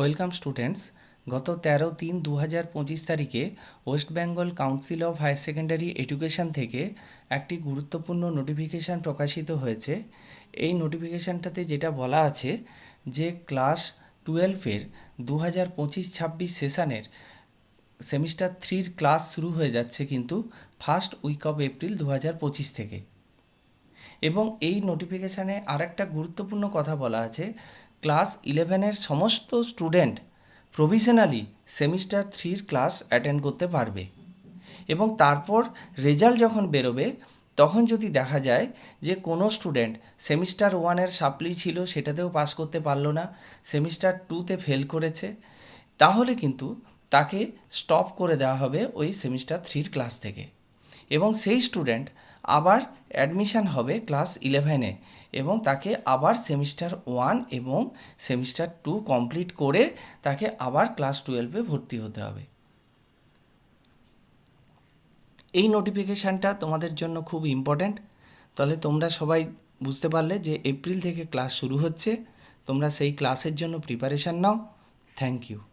Welcome students, গত তেরো তিন দু হাজার পঁচিশ তারিখে West Bengal council of higher secondary education থেকে একটি গুরুত্বপূর্ণ নোটিফিকেশান প্রকাশিত হয়েছে। এই নোটিফিকেশানটাতে যেটা বলা আছে যে ক্লাস টুয়েলভের দু হাজার পঁচিশ ছাব্বিশ সেশানের সেমিস্টার থ্রির ক্লাস শুরু হয়ে যাচ্ছে কিন্তু ফার্স্ট উইক অফ এপ্রিল দু হাজার পঁচিশ থেকে। এবং এই নোটিফিকেশানে আরেকটা গুরুত্বপূর্ণ কথা বলা আছে ক্লাস ইলেভেনের সমস্ত স্টুডেন্ট প্রভিশনালি সেমিস্টার থ্রির ক্লাস অ্যাটেন্ড করতে পারবে। এবং তারপর রেজাল্ট যখন বেরোবে, তখন যদি দেখা যায় যে কোনো স্টুডেন্ট সেমিস্টার ওয়ানের সাপ্লি ছিল, সেটাতেও পাস করতে পারল না, সেমিস্টার টুতে ফেল করেছে, তাহলে কিন্তু তাকে স্টপ করে দেওয়া হবে ওই সেমিস্টার থ্রির ক্লাস থেকে। এবং সেই স্টুডেন্ট আবার অ্যাডমিশান হবে ক্লাস ইলেভেনে এবং তাকে আবার সেমিস্টার ওয়ান এবং সেমিস্টার টু কমপ্লিট করে তাকে আবার ক্লাস টুয়েলভে ভর্তি হতে হবে। এই নোটিফিকেশানটা তোমাদের জন্য খুব ইম্পর্ট্যান্ট তাহলে তোমরা সবাই বুঝতে পারলে যে এপ্রিল থেকে ক্লাস শুরু হচ্ছে। তোমরা সেই ক্লাসের জন্য প্রিপারেশান নাও। Thank you